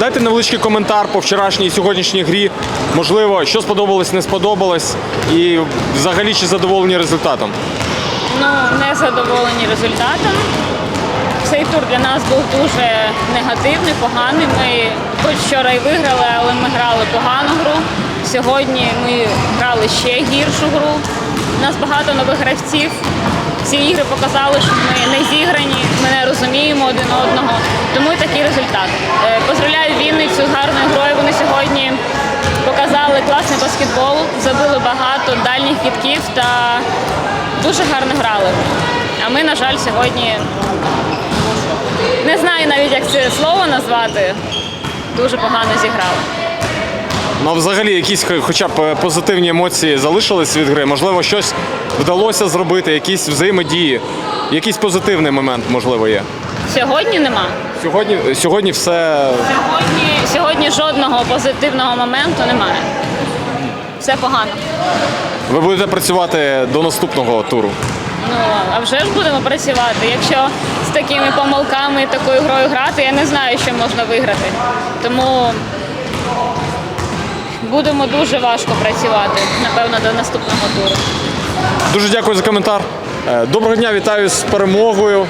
дайте невеличкий коментар по вчорашній і сьогоднішній грі. Можливо, що сподобалось, не сподобалось, і взагалі чи задоволені результатом. Ну, не задоволені результатом. Цей тур для нас був дуже негативний, поганий. Ми хоч вчора і виграли, але ми грали погану гру. Сьогодні ми грали ще гіршу гру. У нас багато нових гравців. Ці ігри показали, що ми не зіграні, ми не розуміємо один одного. Тому і такий результат. Е, Поздравляю Вінницю з гарною грою. Вони сьогодні показали класний баскетбол, забили багато дальніх кітків та дуже гарно грали. А ми, на жаль, сьогодні не знаю навіть, як це слово назвати. Дуже погано зіграли. Ну, а взагалі, якісь хоча б е, позитивні емоції залишились від гри. Можливо, щось вдалося зробити, якісь взаємодії, якийсь позитивний момент, можливо, є. Сьогодні нема. Сьогодні, сьогодні все Сьогодні, сьогодні жодного позитивного моменту немає. Все погано. ви будете працювати до наступного туру. Ну, а вже ж будемо працювати. Якщо з такими помилками і такою грою грати, я не знаю, що можна виграти. Тому будемо дуже важко працювати, напевно, до наступного туру. Дуже дякую за коментар. Е, Доброго дня, вітаю з перемогою.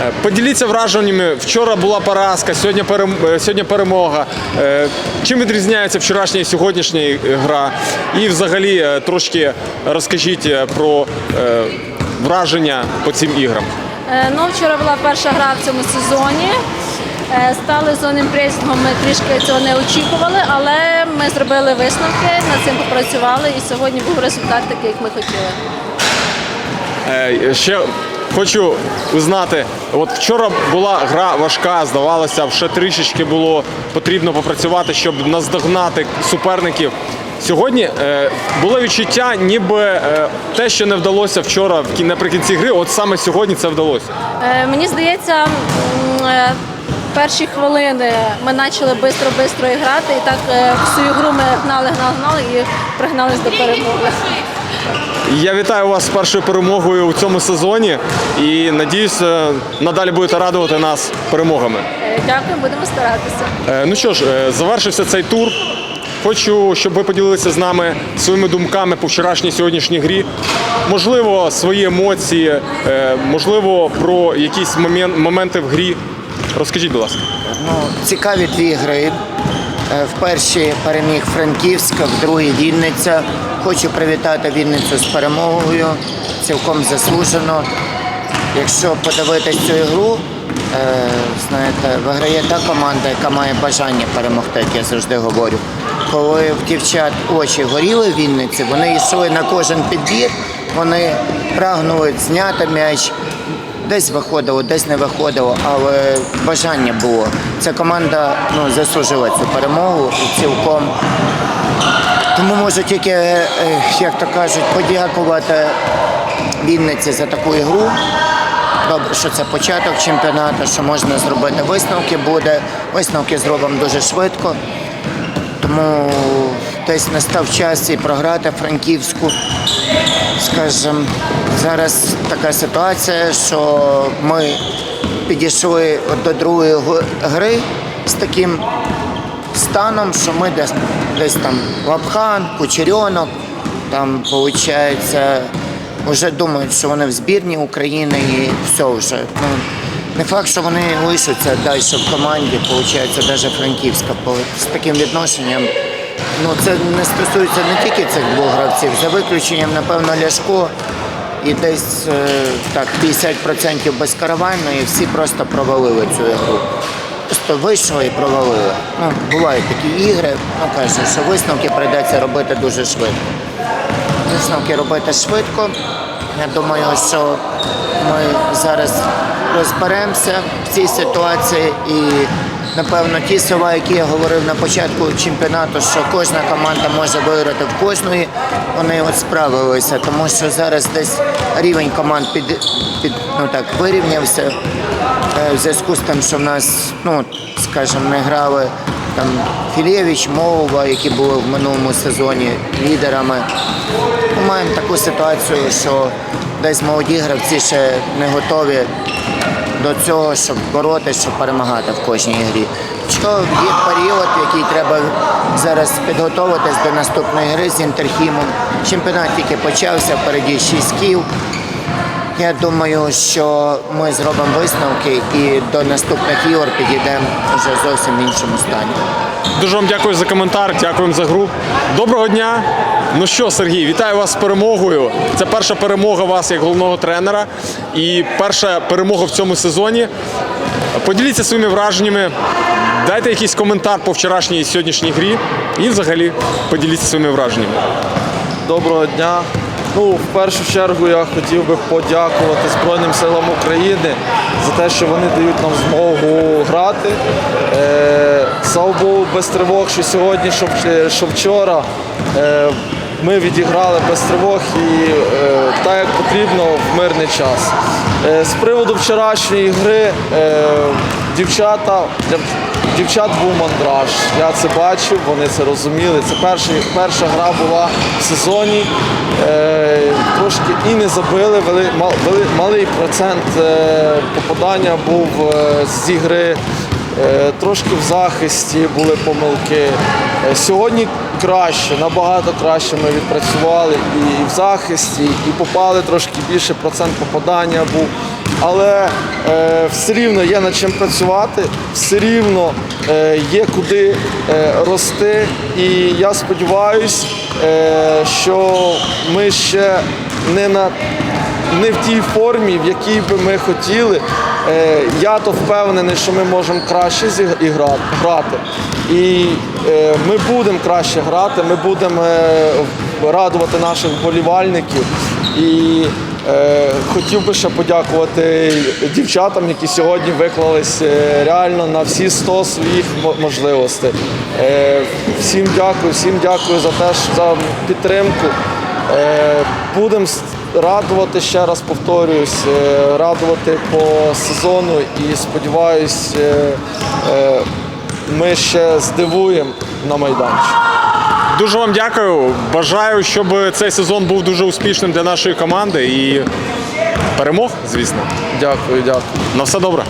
Е, Поділіться враженнями. Вчора була поразка, сьогодні, е, сьогодні перемога. Чим відрізняється вчорашня і сьогоднішня гра? І взагалі трошки розкажіть про враження по цим іграм. Ну, вчора була перша гра в цьому сезоні. Е, Стали зонним пресингом, ми трішки цього не очікували, але ми зробили висновки, над цим попрацювали і сьогодні був результат такий, як ми хотіли. Е, Ще хочу узнати, от вчора була гра важка, здавалося, ще трішечки було потрібно попрацювати, щоб наздогнати суперників. Сьогодні е, було відчуття, ніби е, те, що не вдалося вчора наприкінці гри, от саме сьогодні це вдалося. Е, Мені здається, е, перші хвилини ми почали швидко-швидко грати, і так е, всю ігру ми гнали, гнали, гнали і пригнались до перемоги. Я вітаю вас з першою перемогою у цьому сезоні і надіюсь, е, надалі будете радувати нас перемогами. Е, Дякую, будемо старатися. Ну що ж, завершився цей тур. Хочу, щоб ви поділилися з нами своїми думками по вчорашній сьогоднішній грі. Можливо, свої емоції, можливо, про якісь моменти в грі. Розкажіть, будь ласка. Ну, цікаві дві гри. Е, В першій переміг Франківська, в другій Вінниця. Хочу привітати Вінницю з перемогою. Цілком заслужено. Якщо подивитись цю ігру, е, знаєте, виграє та команда, яка має бажання перемогти, як я завжди говорю. Коли в дівчат очі горіли в Вінниці, вони йшли на кожен підбір, вони прагнули зняти м'яч, Десь виходило, десь не виходило, але бажання було. Ця команда ну, заслужила цю перемогу і цілком. Тому можу тільки, е, як то кажуть, подякувати Вінниці за таку ігру. Добре, що це початок чемпіонату, що можна зробити висновки буде. Висновки зробимо дуже швидко. Тому десь настав час і програти Франківську. Скажімо, зараз така ситуація, що ми підійшли до другої гри з таким станом, що ми десь, десь там Лапхан, Кучерьонок, там виходить, вже думають, що вони в збірні України і все вже. Ну, не факт, що вони лишаться далі в команді, виходить, навіть Франківська. З таким відношенням ну, це не стосується не тільки цих двох гравців, за виключенням, напевно, Ляшко і десь е, так 50% безкаравально, і всі просто провалили цю ігру. Просто вийшло і провалили. Ну, бувають такі ігри, ну кажуть, що висновки прийдеться робити дуже швидко. Висновки робити швидко. Я думаю, що ми зараз розберемося в цій ситуації і, напевно, ті слова, які я говорив на початку чемпіонату, що кожна команда може виграти в кожної, вони от справилися, тому що зараз десь рівень команд під, під ну так вирівнявся е, в зв'язку з тим, що в нас, ну скажімо, не грали там Філєвич, Мовова, які були в минулому сезоні лідерами. Ми маємо таку ситуацію, що десь молоді гравці ще не готові до цього, щоб боротися, щоб перемагати в кожній грі. що є період, який треба зараз підготуватись до наступної гри з інтерхімом. Чемпіонат тільки почався, впереді 6 кіл. Я думаю, що ми зробимо висновки і до наступних ігор підійдемо вже зовсім в іншому стані. Дуже вам дякую за коментар, дякуємо за гру. Доброго дня. Ну що, Сергій, вітаю вас з перемогою. Це перша перемога вас як головного тренера і перша перемога в цьому сезоні. Поділіться своїми враженнями, дайте якийсь коментар по вчорашній і сьогоднішній грі і взагалі поділіться своїми враженнями. Доброго дня. Ну, в першу чергу я хотів би подякувати Збройним силам України за те, що вони дають нам змогу грати. Е, слава Богу, без тривог, що сьогодні, що, вчора. Е, ми відіграли без тривог і е, так, як потрібно в мирний час. Е, з приводу вчорашньої гри е, дівчата дівчат був мандраж. Я це бачив, вони це розуміли. Це перша, перша гра була в сезоні. Е, трошки і не забили, вели, вели- малий процент е, попадання був е, з ігри. Е, Трошки в захисті були помилки. Е, Сьогодні краще, набагато краще ми відпрацювали і в захисті, і попали трошки більше процент попадання був. Але е, все рівно є над чим працювати, все рівно е, є куди е, рости. І я сподіваюся, е, що ми ще не на не в тій формі, в якій би ми хотіли. Е, я то впевнений, що ми можемо краще зіг- і грати. І е, ми будемо краще грати, ми будемо е, радувати наших вболівальників. І е, хотів би ще подякувати дівчатам, які сьогодні виклались е, реально на всі 100 своїх можливостей. Е, всім дякую, всім дякую за те, за підтримку. Е, Будемо радувати, ще раз повторююсь, е, радувати по сезону і сподіваюсь, е, е, ми ще здивуємо на майданчику. Дуже вам дякую. Бажаю, щоб цей сезон був дуже успішним для нашої команди і перемог, звісно. Дякую, дякую. На все добре.